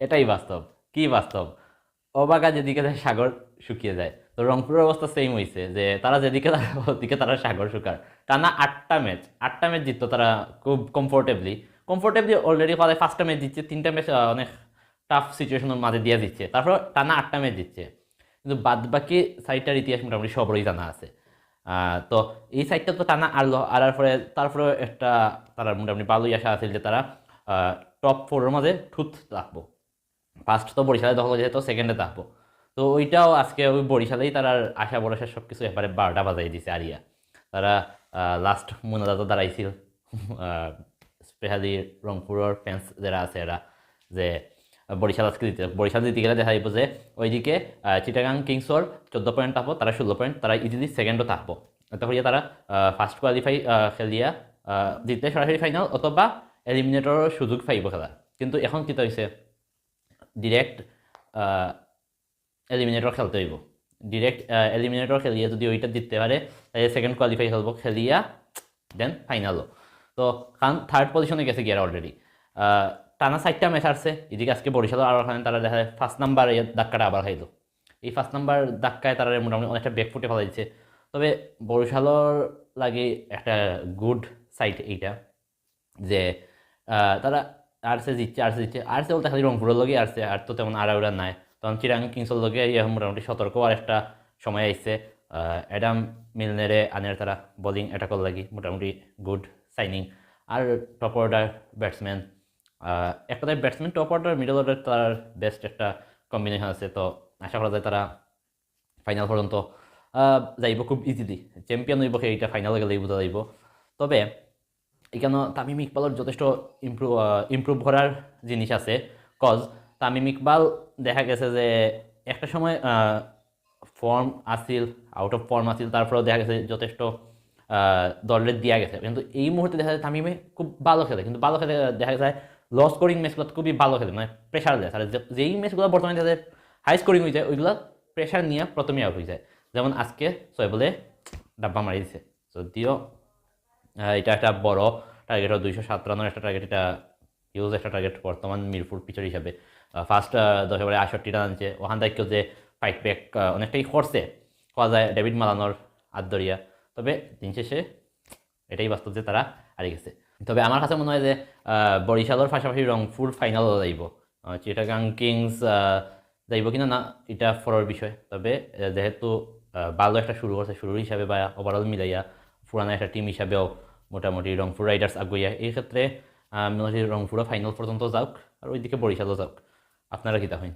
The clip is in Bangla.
এটাই বাস্তব। কি বাস্তব? অবাগা যেদিকে যায়, সাগর শুকিয়ে যায়। তো রংপুরের অবস্থা সেম হয়েছে যে তারা যেদিকে ওদিকে তারা সাগর শুকার। টানা আটটা ম্যাচ আটটা ম্যাচ জিততো তারা খুব কমফোর্টেবলি কমফোর্টেবলি অলরেডি ফলে পাঁচটা ম্যাচ জিতছে, তিনটা ম্যাচ অনেক টাফ সিচুয়েশনের মাঝে দিয়ে দিচ্ছে তারপর টানা আটটা ম্যাচ জিতছে। কিন্তু বাদ বাকি সাইডটার ইতিহাস মোটামুটি সবরই জানা আছে। তো এই সাইডটা তো টানা আরলো আরার পরে তারপরে একটা তারা মোটামুটি ভালোই আশা আছে যে তারা টপ ফোরের মাঝে ঠুত রাখব। ফার্স্ট তো বরিশালে দখল যেহেতু সেকেন্ডে থাকব। তো ওইটাও আজকে ওই বরিশালেই তারা আশা ভরসা সব কিছু এবারে বারোটা বাজাই দিছে আরিয়া। তারা লাস্ট মোনাজাত দাঁড়াইছিল। স্পেশালি রংপুরের ফ্যান্স যারা আছে এরা, যে বরিশাল আজকে দিতে বরিশাল দিতে গেলে দেখা যাব যে ওইদিকে চিটাগাং কিংসর চোদ্দ পয়েন্ট থাকব, তারা ষোলো পয়েন্ট তারা ইজিলি সেকেন্ডও থাকব। তারপরে তারা ফার্স্ট কোয়ালিফাই খেলিয়া জিতলে সরাসরি ফাইনাল অথবা এলিমিনেটরের সুযোগ পাইব খেলা। কিন্তু এখন কিতা হয়েছে ডিরেক্ট এলিমিনেটর খেলতে হইব। ডিরেক্ট এলিমিনেটর খেলিয়ে যদি ওইটা দিতে পারে তাহলে সেকেন্ড কোয়ালিফাই খেলব খেলিয়া দেন ফাইনালও তো কারণ থার্ড পজিশনে গেছে গিয়ার অলরেডি টানা চারটা ম্যাচ আসছে এদিকে আজকে বরিশাল আর ওখানে তারা দেখা যায় ফার্স্ট নাম্বার ধাক্কাটা আবার খাইলো এই ফার্স্ট নাম্বার ধাক্কায় তারা মোটামুটি অনেকটা ব্যাক ফুটে ফেলা দিচ্ছে তবে বরিশালর লাগে একটা গুড সাইট এইটা যে তারা আর্টসে জিতছে আর্টসে জিতছে। আর্টসে বলতে খালি রংপুরের লগে আর্টসে আর তো তেমন ওরা নাই। তখন চিরাং কিংসের লগে এখন মোটামুটি সতর্ক আর একটা সময় আইছে। অ্যাডাম মিলনেরে, আনের তারা বোলিং অ্যাটাকর লাগি মোটামুটি গুড সাইনিং আর টপ অর্ডার ব্যাটসম্যান এক কথায় batsman top order middle order তার বেস্ট একটা কম্বিনেশন আছে। তো আশা করা যায় তারা ফাইনাল পর্যন্ত যাইব খুব ইজিলি চ্যাম্পিয়ন হইব, সেইটা ফাইনালে গেলেই বোঝা যাইব। তবে এখানে তামিম ইকবালের যথেষ্ট ইমপ্রুভ ইমপ্রুভ করার জিনিস আছে। কজ তামিম ইকবাল দেখা গেছে যে একটা সময় form Aseel out of form আসিল তারপরেও দেখা গেছে যথেষ্ট দলের দিয়া গেছে। কিন্তু এই মুহূর্তে দেখা যায় তামিমে খুব ভালো খেলে। কিন্তু ভালো খেলে দেখা যায় ল স্কোরিং ম্যাচগুলো খুবই ভালো খেলে মানে প্রেশার দেয়। আর যেই ম্যাচগুলো বর্তমানে দেখা যায় হাই স্কোরিং হয়ে যায় ওইগুলো প্রেশার নিয়ে প্রথমে আউট হয়ে যায় যেমন আজকে ছয় বলে ডাব্বা মারি দিছে। যদিও এটা একটা বড় টার্গেট দুইশো সাত রানের একটা টার্গেট এটা হিউজ একটা টার্গেট বর্তমান মিরপুর পিচার হিসাবে। ফার্স্ট দশ ওভারে আষট্টি রান আনছে। ওখান থেকে যে ফাইট ব্যাক অনেকটাই করছে পাওয়া যায় ডেভিড মালানোর আদরিয়া তবে দিন শেষে এটাই বাস্তব যে তারা হারিয়ে গেছে। তবে আমার কাছে মনে হয় যে বরিশালের পাশাপাশি রংপুর ফাইনাল যাইব। চিটাগাং কিংস যাইব কিনা না, এটা ফরের বিষয়। তবে যেহেতু ভালো একটা শুরু করছে, শুরুর হিসাবে বা ওভারঅল মিলাইয়া পুরানো একটা টিম হিসাবেও মোটামুটি রংপুর রাইডার্স আগুইয়া এই ক্ষেত্রে মোটামুটি রংপুরও ফাইনাল পর্যন্ত যাওক আর ওইদিকে বরিশালও যাওক। আপনারা কী হইন